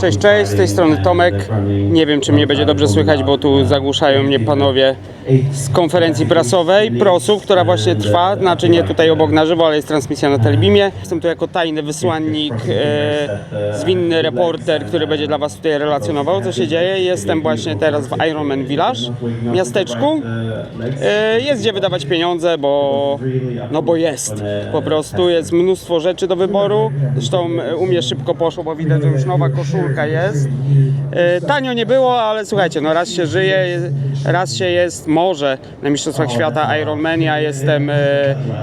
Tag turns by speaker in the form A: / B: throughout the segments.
A: Cześć, cześć, z tej strony Tomek. Nie wiem, czy mnie będzie dobrze słychać, bo tu zagłuszają mnie panowie z konferencji prasowej prosów, która właśnie trwa, znaczy nie tutaj obok na żywo, ale jest transmisja na Telebimie. Jestem tu jako tajny wysłannik, e, zwinny reporter, który będzie dla was tutaj relacjonował, co się dzieje. Jestem właśnie teraz w Ironman Village, miasteczku. E, jest gdzie wydawać pieniądze, bo, no bo jest. Po prostu jest mnóstwo rzeczy do wyboru. Zresztą e, u mnie szybko poszło, bo widać, że już nowa koszulka jest. E, Tanio nie było, ale słuchajcie, no raz się żyje, raz się jest może na Mistrzostwach Świata Ironman. Ja jestem e,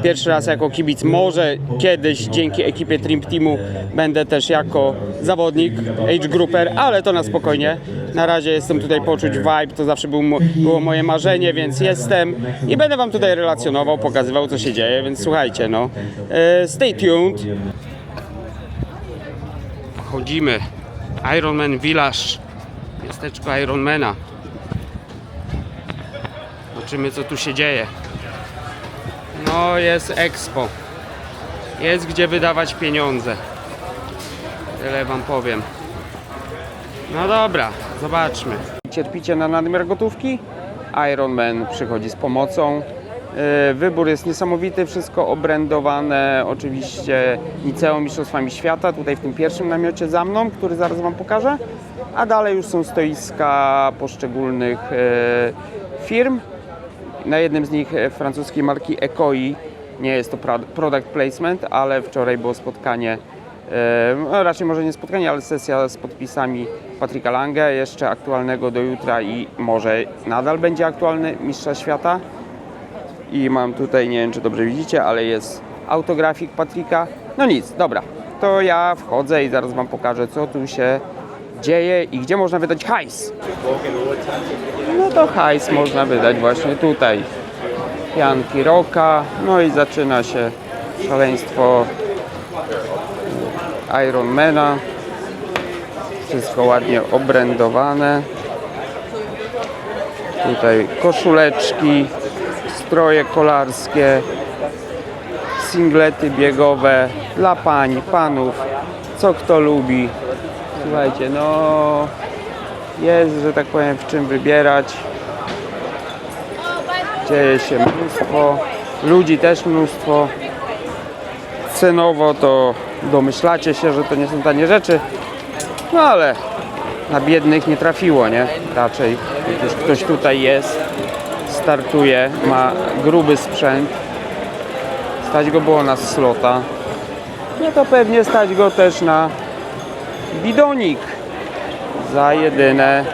A: pierwszy raz jako kibic. Może kiedyś dzięki ekipie Trim Teamu będę też jako zawodnik, age grouper, ale to na spokojnie. Na razie jestem tutaj poczuć vibe, to zawsze był, było moje marzenie, więc jestem i będę wam tutaj relacjonował, pokazywał co się dzieje, więc słuchajcie, no. E, stay tuned. Chodzimy. Ironman Village. Miasteczko Ironmana. Zobaczymy co tu się dzieje. No jest Expo. Jest gdzie wydawać pieniądze. Tyle wam powiem. No dobra, zobaczmy. Cierpicie na nadmiar gotówki? Ironman przychodzi z pomocą. Yy, Wybór jest niesamowity, wszystko obrędowane oczywiście Niceą Mistrzostwami Świata, tutaj w tym pierwszym namiocie za mną, który zaraz Wam pokażę. A dalej już są stoiska poszczególnych yy, firm. Na jednym z nich e, francuskiej marki Ecoi. Nie jest to product placement, ale wczoraj było spotkanie, e, no raczej może nie spotkanie, ale sesja z podpisami Patryka Lange, jeszcze aktualnego do jutra i może nadal będzie aktualny Mistrza Świata. I mam tutaj, nie wiem czy dobrze widzicie, ale jest autografik Patryka. No nic, dobra, to ja wchodzę i zaraz Wam pokażę co tu się dzieje i gdzie można wydać hajs. No to hajs można wydać właśnie tutaj. Janki Roka, no i zaczyna się szaleństwo Ironmana. Wszystko ładnie obrędowane. Tutaj koszuleczki, stroje kolarskie, singlety biegowe dla pań, panów, co kto lubi. Słuchajcie, no jest, że tak powiem, w czym wybierać. Dzieje się mnóstwo, ludzi też mnóstwo. Cenowo to domyślacie się, że to nie są tanie rzeczy, no ale na biednych nie trafiło, nie? Raczej już ktoś tutaj jest, startuje, ma gruby sprzęt. Stać go było na slota. No to pewnie stać go też na bidonik za jedyne,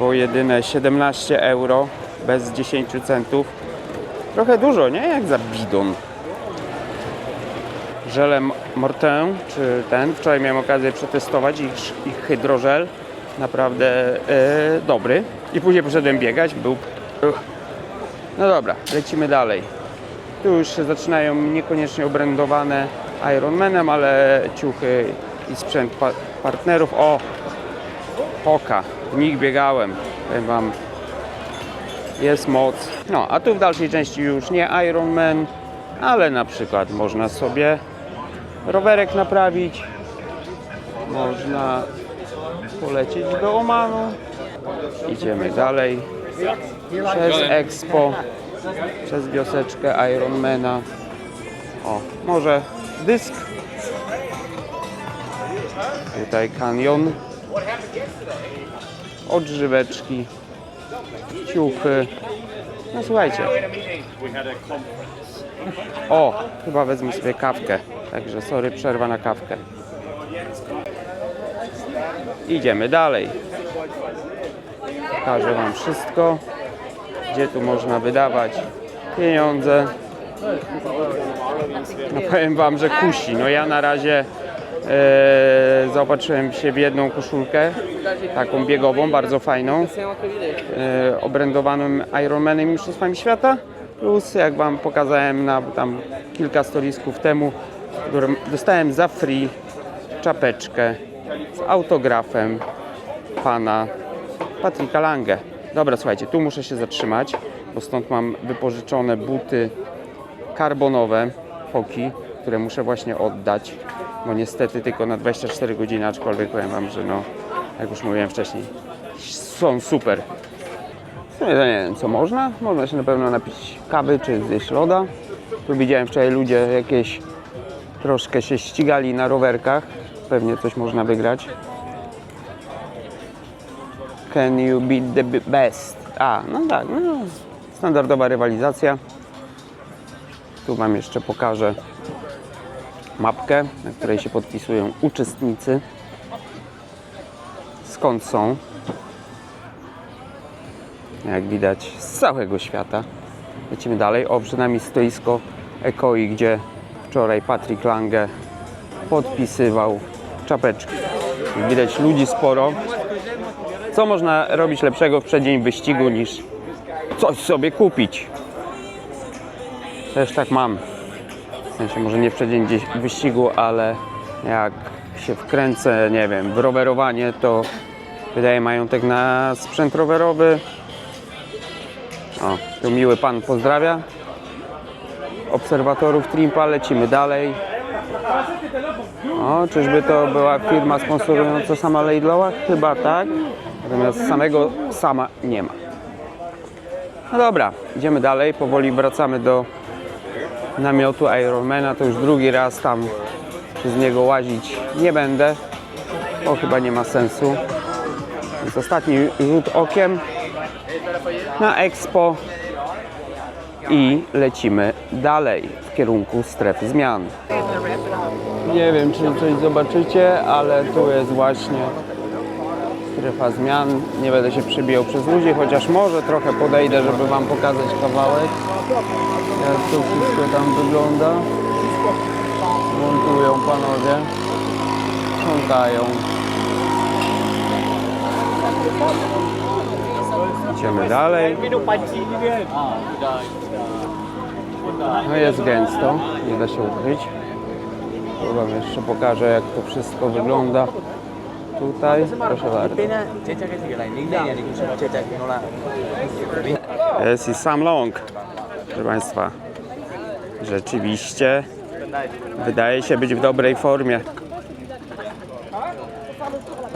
A: bo jedyne 17 euro bez 10 centów. Trochę dużo, nie? Jak za bidon. Żelem Mortin, czy ten, wczoraj miałem okazję przetestować ich, ich hydrożel. Naprawdę e, dobry. I później poszedłem biegać, był... No dobra, lecimy dalej. Tu już się zaczynają niekoniecznie obrędowane Ironmanem, ale ciuchy i sprzęt pa- partnerów. O, Hoka, w nich biegałem, powiem wam, jest moc. No, a tu w dalszej części już nie Ironman, ale na przykład można sobie rowerek naprawić, można polecieć do Omanu. Idziemy dalej przez Expo, przez wioseczkę Ironmana. O, może dysk. Tutaj kanion odżyweczki, ciuchy. No słuchajcie. O, chyba wezmę sobie kawkę. Także sorry, przerwa na kawkę. Idziemy dalej. Pokażę Wam wszystko, gdzie tu można wydawać pieniądze. No powiem Wam, że kusi. No ja na razie e, zaopatrzyłem się w jedną koszulkę, taką biegową, bardzo fajną, e, obrędowanym Ironmanem Mistrzostwami Świata. Plus, jak Wam pokazałem na tam kilka stolisków temu, dostałem za free czapeczkę z autografem pana Patryka Lange. Dobra, słuchajcie, tu muszę się zatrzymać, bo stąd mam wypożyczone buty karbonowe Foki, które muszę właśnie oddać. bo niestety tylko na 24 godziny, aczkolwiek powiem Wam, że no, jak już mówiłem wcześniej, są super. W sumie to nie wiem, co można. Można się na pewno napić kawy czy zjeść loda. Tu widziałem wczoraj ludzie jakieś troszkę się ścigali na rowerkach. Pewnie coś można wygrać. Can you beat the best? A, no tak, no, standardowa rywalizacja. Tu Wam jeszcze pokażę mapkę, na której się podpisują uczestnicy. Skąd są? Jak widać z całego świata. Lecimy dalej. O, przed nami stoisko Ekoi, gdzie wczoraj Patrick Lange podpisywał czapeczki. Jak widać ludzi sporo. Co można robić lepszego w przeddzień wyścigu niż coś sobie kupić? Też tak mam. W sensie może nie w przeddzień wyścigu, ale jak się wkręcę, nie wiem, w rowerowanie, to wydaje majątek na sprzęt rowerowy. O, tu miły pan pozdrawia. Obserwatorów Trimpa, lecimy dalej. O, czyżby to była firma sponsorująca sama Laidlowa? Chyba tak. Natomiast samego sama nie ma. No dobra, idziemy dalej. Powoli wracamy do namiotu Ironmana. To już drugi raz tam przez niego łazić nie będę, bo chyba nie ma sensu. Więc ostatni rzut okiem na Expo i lecimy dalej w kierunku strefy zmian. Nie wiem, czy coś zobaczycie, ale tu jest właśnie strefa zmian. Nie będę się przebijał przez ludzi, chociaż może trochę podejdę, żeby Wam pokazać kawałek, jak to wszystko tam wygląda. Montują panowie, sprzątają. Idziemy dalej. No jest gęsto, nie da się ukryć. Wam jeszcze pokażę, jak to wszystko wygląda. Tutaj, proszę bardzo. Jest i sam long, proszę Państwa. Rzeczywiście wydaje się być w dobrej formie.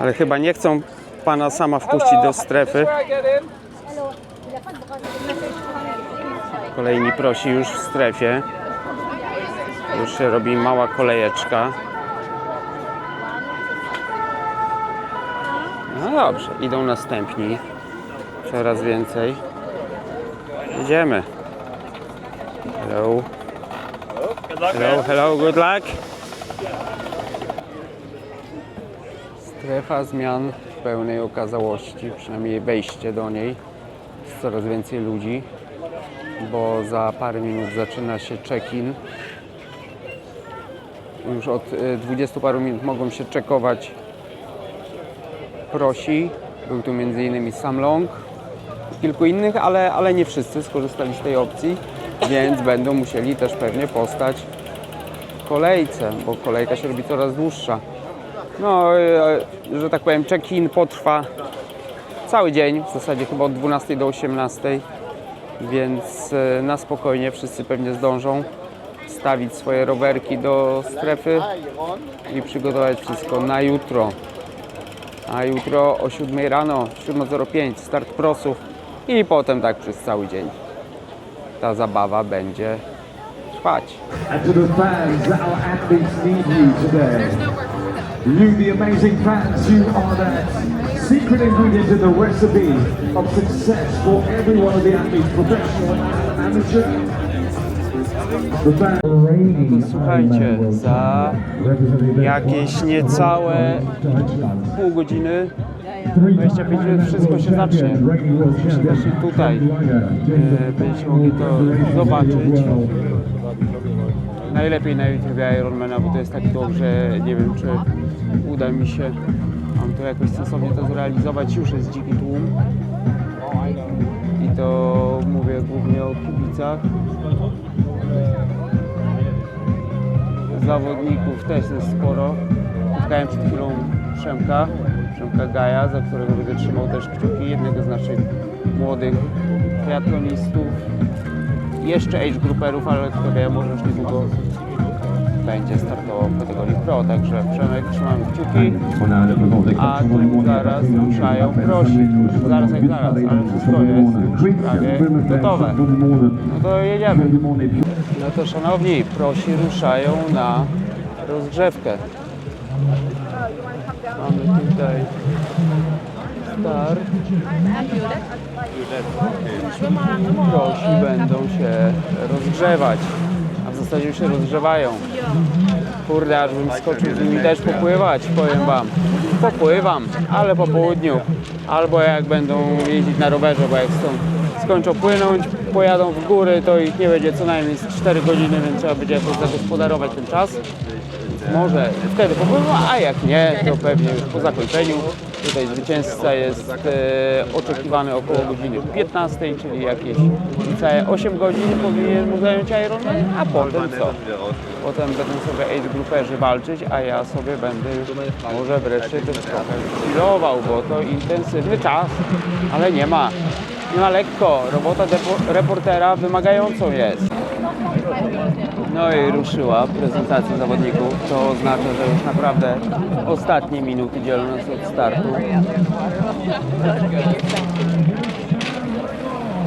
A: Ale chyba nie chcą pana sama wpuścić do strefy. Kolejni prosi już w strefie. Już się robi mała kolejeczka. Dobrze, idą następni. Coraz więcej. Jedziemy. Hello. Hello, hello, good luck. Strefa zmian w pełnej okazałości, przynajmniej wejście do niej. Jest coraz więcej ludzi, bo za parę minut zaczyna się check-in. Już od y, 20 paru minut mogą się czekować prosi. Był tu m.in. Sam Long kilku innych, ale, ale nie wszyscy skorzystali z tej opcji, więc będą musieli też pewnie postać w kolejce, bo kolejka się robi coraz dłuższa. No, e, że tak powiem, check-in potrwa cały dzień, w zasadzie chyba od 12 do 18, więc e, na spokojnie wszyscy pewnie zdążą stawić swoje rowerki do strefy i przygotować wszystko na jutro. A jutro o 7 rano, 7.05 start prosów i potem tak przez cały dzień. Ta zabawa będzie trwać.
B: You, the amazing fans, you are that secret ingredient in the recipe of success for every one of the athletes, professional and amateur. Fans
A: To słuchajcie, za jakieś niecałe pół godziny 25 minut wszystko się zacznie. Myślę, że tutaj e, będziecie mogli to zobaczyć. Najlepiej na YouTube Ironmana, bo to jest tak dobrze, nie wiem czy uda mi się mam to jakoś sensownie to zrealizować. Już jest dziki tłum i to mówię głównie o kibicach. Zawodników też jest sporo. Spotkałem przed chwilą Przemka, Przemka Gaja, za którego będę trzymał też kciuki, jednego z naszych młodych triatlonistów. Jeszcze age grouperów, ale kto wie, może już niedługo będzie startował w kategorii Pro, także Przemek trzymamy kciuki.
B: A
A: tu zaraz ruszają prosi. Zaraz jak zaraz, ale wszystko jest prawie gotowe. No to jedziemy. No to szanowni, prosi ruszają na rozgrzewkę. Mamy tutaj start. Prosi będą się rozgrzewać, w zasadzie już się rozgrzewają. Kurde, aż bym skoczył z nimi też popływać, powiem wam. Popływam, ale po południu. Albo jak będą jeździć na rowerze, bo jak stąd skończą płynąć, pojadą w góry, to ich nie będzie co najmniej z 4 godziny, więc trzeba będzie jakoś zagospodarować ten czas. Może wtedy popływam, a jak nie, to pewnie już po zakończeniu. Tutaj zwycięzca jest e, oczekiwany około godziny 15, czyli jakieś całe 8 godzin powinien mu zająć Ironman, a potem co? Potem będą sobie age grouperzy walczyć, a ja sobie będę już może wreszcie też trochę chillował, bo to intensywny czas, ale nie ma. Nie ma lekko. Robota reportera wymagającą jest. No i ruszyła prezentacja zawodników, co oznacza, że już naprawdę ostatnie minuty dzielą nas od startu.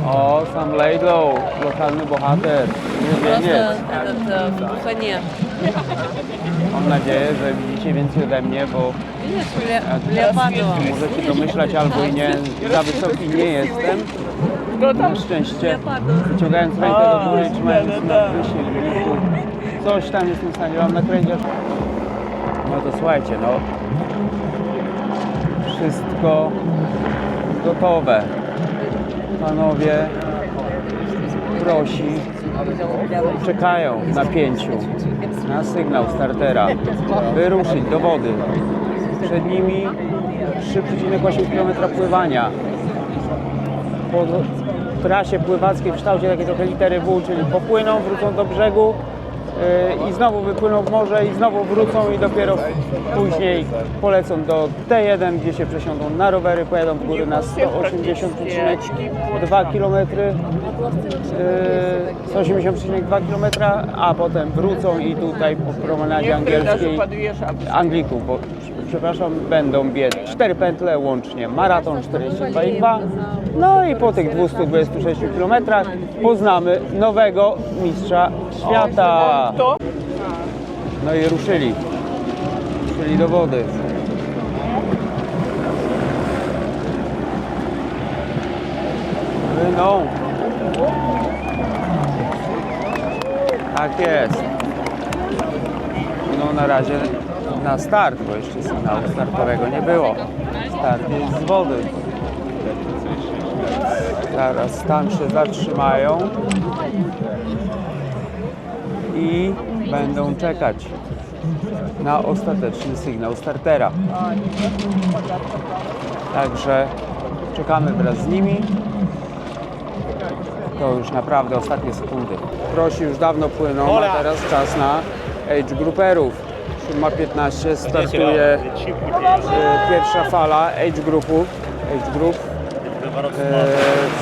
A: O, sam Laidlow, lokalny bohater,
C: Nie w Buchanie.
A: Mam nadzieję, że widzicie więcej ode mnie, bo
C: Widzisz, le, leopardo.
A: możecie domyślać albo i nie, za wysoki nie jestem, na szczęście wyciągając rękę do góry trzymając na prysie liku, coś tam jestem w stanie wam nakręcić. No to słuchajcie, no wszystko gotowe. Panowie prosi, czekają w napięciu na sygnał startera, by ruszyć do wody. Przed nimi 3,8 km pływania. Po trasie pływackiej w kształcie takiej trochę litery W, czyli popłyną, wrócą do brzegu yy, i znowu wypłyną w morze i znowu wrócą i dopiero później polecą do T1, gdzie się przesiądą na rowery, pojadą w góry na 180,2 km, yy, 180,2 km, a potem wrócą i tutaj po promenadzie angielskiej Anglików, bo przepraszam, będą biec 4 pętle łącznie, maraton 42,2 no i po tych 226 km poznamy nowego mistrza świata. No i ruszyli. Ruszyli do wody. Płyną. Tak jest. No na razie na start, bo jeszcze sygnału startowego nie było. Start jest z wody. Zaraz tam się zatrzymają i będą czekać na ostateczny sygnał startera. Także czekamy wraz z nimi. To już naprawdę ostatnie sekundy. Prosi już dawno płyną, a teraz czas na age grouperów. 7.15 startuje e, pierwsza fala age groupu. Age group. E,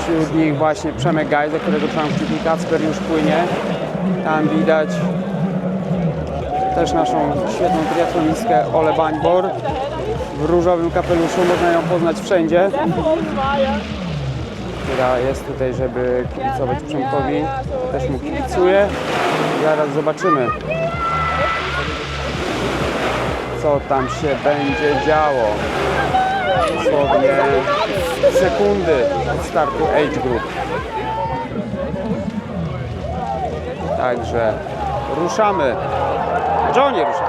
A: wśród nich właśnie Przemek Gaj, za którego kciuki, Kacper już płynie. Tam widać też naszą świetną triatlonistkę Ole Bańbor. W różowym kapeluszu, można ją poznać wszędzie. Która jest tutaj, żeby kibicować Przemkowi. Też mu kibicuje. Zaraz zobaczymy, co tam się będzie działo. Dosłownie sekundy od startu Age Group. Także ruszamy. Johnny ruszamy.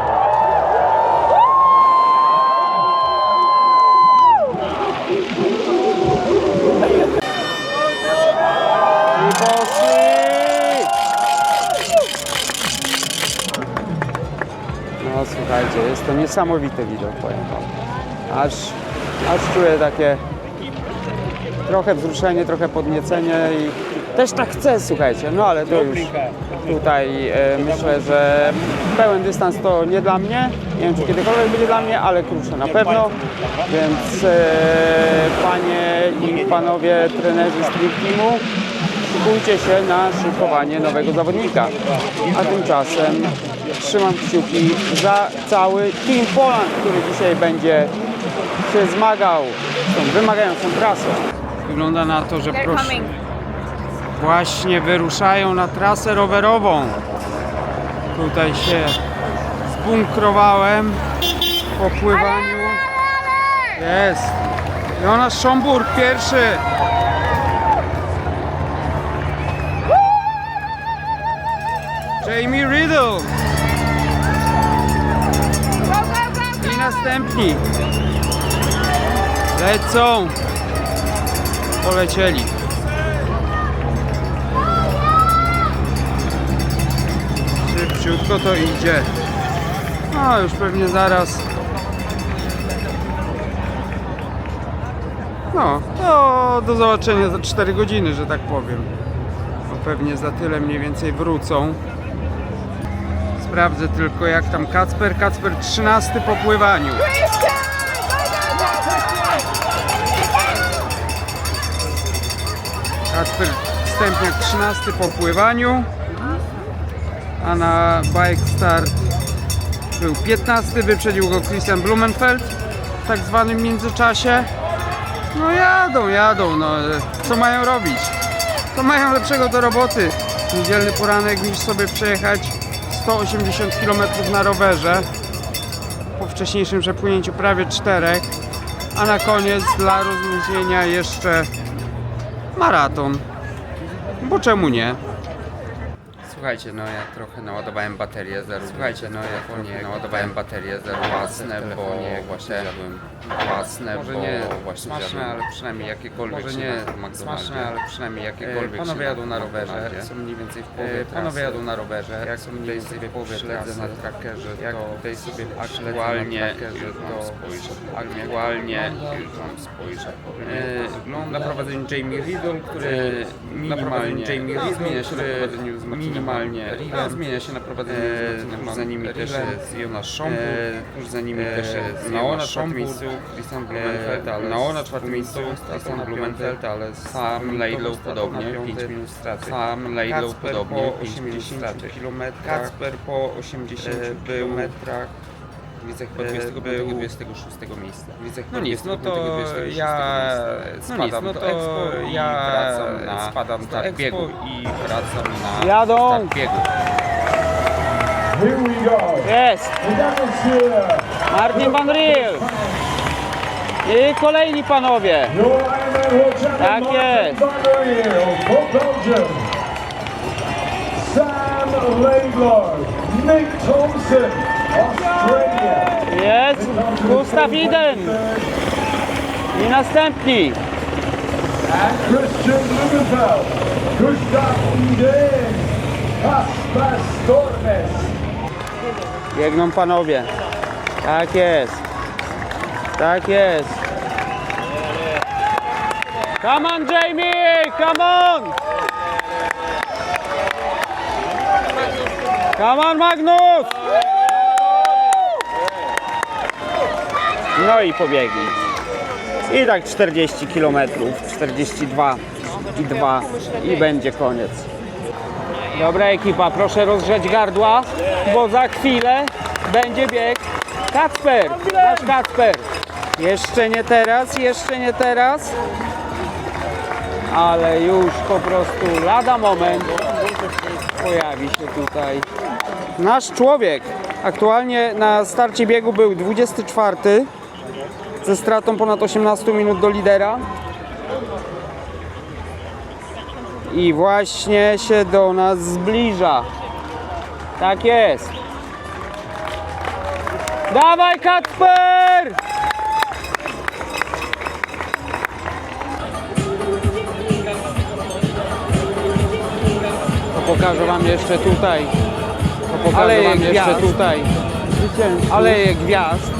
A: Jest to niesamowity widok, powiem wam. Aż, aż czuję takie trochę wzruszenie, trochę podniecenie i też tak chcę, słuchajcie, no ale to już tutaj e, myślę, że pełen dystans to nie dla mnie, nie wiem czy kiedykolwiek będzie dla mnie, ale krótsze na pewno, więc e, panie i panowie trenerzy Street Teamu, szykujcie się na szykowanie nowego zawodnika, a tymczasem trzymam kciuki za cały Team Poland, który dzisiaj będzie się zmagał z tą wymagającą trasą. Wygląda na to, że proszę, właśnie wyruszają na trasę rowerową. Tutaj się zbunkrowałem po pływaniu. Jest. Jonasz Szomburg pierwszy. Następni. Lecą. Polecieli. Szybciutko to idzie. No już pewnie zaraz. No, to do zobaczenia za 4 godziny, że tak powiem. Bo pewnie za tyle mniej więcej wrócą. Sprawdzę tylko jak tam Kacper. Kacper 13 po pływaniu. Kacper Stępniak 13 po pływaniu. A na bike start był 15, wyprzedził go Christian Blumenfeld w tak zwanym międzyczasie. No jadą, jadą, no co mają robić? To mają lepszego do roboty. Niedzielny poranek niż sobie przejechać 180 km na rowerze po wcześniejszym przepłynięciu prawie 4, a na koniec dla rozluźnienia jeszcze maraton. Bo czemu nie? Słuchajcie, no ja trochę naładowałem baterię zarówno. Słuchajcie, no ja trochę naładowałem baterię zarówno własne, bo właśnie jadłem własne, może bo nie właśnie smaczne, ale przynajmniej jakiekolwiek może nie smaczne, ale przynajmniej jakiekolwiek panowie jadą na rowerze, są mniej więcej w połowie panowie jadą na rowerze, jak są mniej więcej w połowie śledzę na trackerze, jak tutaj sobie aktualnie to spojrzę, aktualnie tam spojrzę. Na prowadzeniu Jamie Riddle, który minimalnie. Riddle zmienia się na prowadzeniu minimalnie zmienia się na prowadzeniu tuż za nimi też jest Jonasz Szomburg, tuż za nimi też jest Nao na czwartym miejscu. Christian Blumenfeld, ale Nao na czwartym miejscu Christian Blumenfeld, ale sam Laidlow podobnie 5 minut straty, sam Laidlow podobnie 5 minut straty, Kacper po 80 kilometrach Widzę chyba 25 26 miejsca. Widzę chyba no nic, no to ja spadam no nic, no to Expo ja wracam na spadam do Expo biegu i wracam na
D: Jadą.
A: start biegu.
B: Here we go.
D: Jest! Martin Van Riel! I kolejni panowie! Tak jest.
B: Sam Laidlaw, Nick Thompson.
D: Jest! Gustav Iden! I następni!
B: And Christian Blumenfeld, Gustav Iden, Kasper Stormes.
D: Biegną panowie. Tak jest. Tak jest. Come on Jamie! Come on! Come on Magnus! No i pobiegli. I tak 40 km, 42 i 2 i będzie koniec. Dobra ekipa, proszę rozgrzeć gardła, bo za chwilę będzie bieg Kacper, nasz Kacper. Jeszcze nie teraz, jeszcze nie teraz, ale już po prostu lada moment pojawi się tutaj nasz człowiek. Aktualnie na starcie biegu był 24 ze stratą ponad 18 minut do lidera. I właśnie się do nas zbliża. Tak jest. Dawaj Kacper! To pokażę wam jeszcze tutaj. To pokażę wam jeszcze tutaj. Zwycięzców. Aleje gwiazd.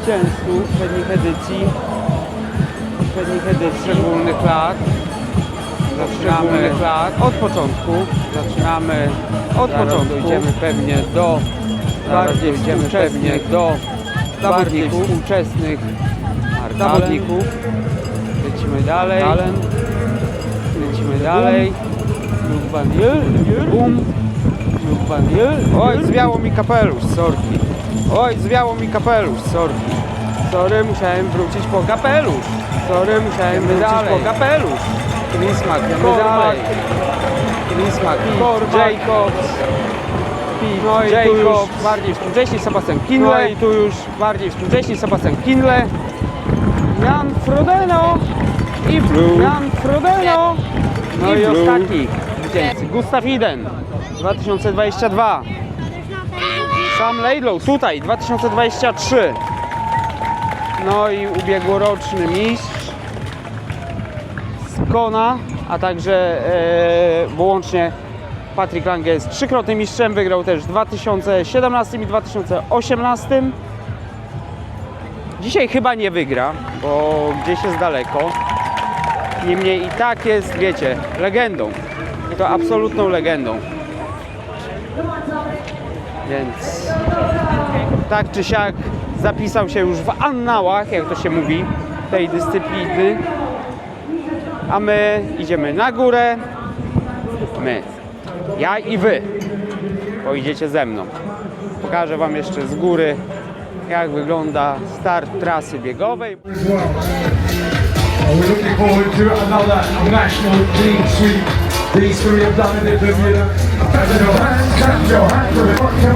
D: Zwycięzców poprzednich edycji. Poprzednich edycji. Szczególnych lat. Zaczynamy lat od początku. Zaczynamy od początku. Idziemy pewnie do bardziej idziemy pewnie do bardziej współczesnych zawodników. Lecimy dalej. Lecimy dalej. Jul, Bum.
A: Oj, zwiało mi kapelusz, sorki. Oj, zwiało mi kapelusz, sorki. Sorry, musiałem wrócić po kapelusz. Sorry, musiałem wrócić
D: dalej.
A: po kapelusz.
D: Bismarck,
A: Kormak, Kormak,
D: Jacobs, Pete,
A: No i tu już
D: Jacobs,
A: bardziej współcześni Sebastian
D: no
A: Kinle.
D: i tu już
A: bardziej współcześni Sebastian Kinle. Jan Frodeno i
D: Blue.
A: Jan Frodeno. No
D: I
A: i, ostatni. Gustav Iden 2022. Sam Laidlow tutaj 2023. No i ubiegłoroczny mistrz z Kona, a także e, wyłącznie Patryk Lange jest trzykrotnym mistrzem, wygrał też w 2017 i 2018. Dzisiaj chyba nie wygra, bo gdzieś jest daleko. Niemniej i tak jest, wiecie, legendą. To absolutną legendą. Więc tak czy siak zapisał się już w annałach, jak to się mówi, tej dyscypliny. A my idziemy na górę. My. Ja i wy. Pojedziecie ze mną. Pokażę wam jeszcze z góry, jak wygląda start trasy biegowej.
B: we're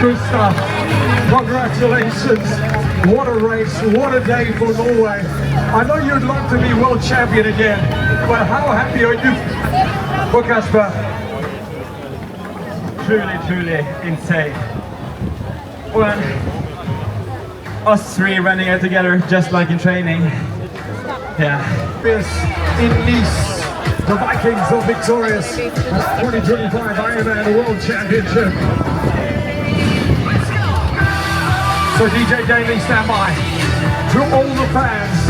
B: Gustav, congratulations. What a race, what a day for Norway. I know you'd love to be world champion again, but how happy are you for Kasper?
E: truly, truly insane. When us three running out together just like in training. Yeah.
B: Yes, in Nice, the Vikings are victorious at 2025 Ironman World Championship. So DJ Daly, stand by. To all the fans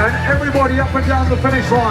B: and everybody up and down the finish line.